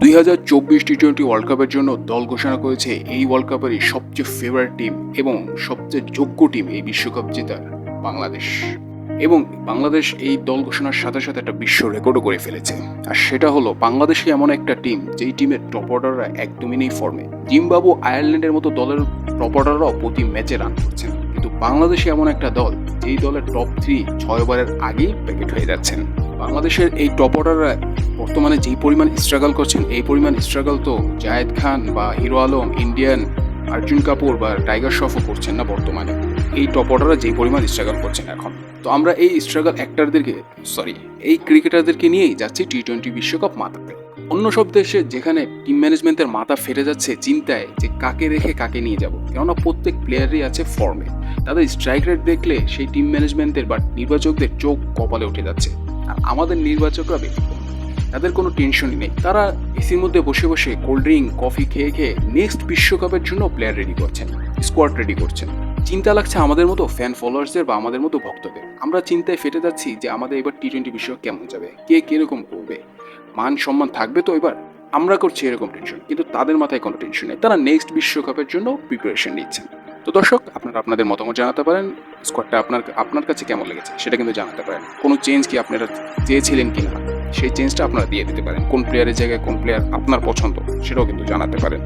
দুই হাজার চব্বিশ টি টোয়েন্টি ওয়ার্ল্ড কাপের জন্য দল ঘোষণা করেছে এই ওয়ার্ল্ড কাপেরই সবচেয়ে ফেভারিট টিম এবং সবচেয়ে যোগ্য টিম এই বিশ্বকাপ জেতার বাংলাদেশ। এবং বাংলাদেশ এই দল ঘোষণার সাথে সাথে একটা বিশ্ব রেকর্ডও করে ফেলেছে। আর সেটা হলো বাংলাদেশে এমন একটা টিম যেই টিমের টপ অর্ডাররা একদমই নেই ফর্মে জিম্বাবু আয়ারল্যান্ডের মতো দলের টপ অর্ডাররাও প্রতি ম্যাচে রান করছেন কিন্তু বাংলাদেশে এমন একটা দল যেই দলের টপ থ্রি ছয় ওভারের আগেই প্যাকেট হয়ে যাচ্ছেন। বাংলাদেশের এই টপ অর্ডাররা বর্তমানে যেই পরিমাণ স্ট্রাগল করছেন, এই পরিমাণ স্ট্রাগল তো জায়েদ খান বা হিরো আলম ইন্ডিয়ান অর্জুন কাপুর বা টাইগার শ্রফও করছেন না বর্তমানে। এই টপ অর্ডাররা যেই পরিমাণ স্ট্রাগল করছেন এখন। তো আমরা এই স্ট্রাগল অ্যাক্টারদেরকে সরি এই ক্রিকেটারদেরকে নিয়েই যাচ্ছি টি টোয়েন্টি বিশ্বকাপ মাতাতে। অন্য সব দেশে যেখানে টিম ম্যানেজমেন্টের মাথা ফেটে যাচ্ছে চিন্তায় যে কাকে রেখে কাকে নিয়ে যাব, কেননা প্রত্যেক প্লেয়ারই আছে ফর্মে তাদের স্ট্রাইক রেট দেখলে সেই টিম ম্যানেজমেন্টের বা নির্বাচকদের চোখ কপালে উঠে যাচ্ছে। আর আমাদের নির্বাচকরা ব্যতিক্রম। তাদের কোনো টেনশনই নেই। তারা এসির মধ্যে বসে বসে কোল্ড ড্রিঙ্ক কফি খেয়ে খেয়ে নেক্সট বিশ্বকাপের জন্য প্লেয়ার রেডি করছেন স্কোয়াড রেডি করছেন। চিন্তা লাগছে আমাদের মতো ফ্যান ফলোয়ার্সদের বা আমাদের মতো ভক্তদের। আমরা চিন্তায় ফেটে যাচ্ছি যে আমাদের এবার টি টোয়েন্টি বিশ্বকাপ কেমন যাবে, কে কীরকম করবে। মান সম্মান থাকবে তো এবার। আমরা করছি এরকম টেনশন কিন্তু তাদের মাথায় কোনো টেনশন নেই। তারা নেক্সট বিশ্বকাপের জন্য প্রিপারেশন নিচ্ছেন। তো দর্শক, আপনারা আপনাদের মতামত জানাতে পারেন স্কোয়াডটা আপনার আপনার কাছে কেমন লেগেছে সেটা কিন্তু জানাতে পারেন। কোনো চেঞ্জ কি আপনারা চেয়েছিলেন কি না সেই চেঞ্জটা আপনারা দিয়ে দিতে পারেন। কোন প্লেয়ারের জায়গায় কোন প্লেয়ার আপনার পছন্দ, সেটাও কিন্তু জানাতে পারেন।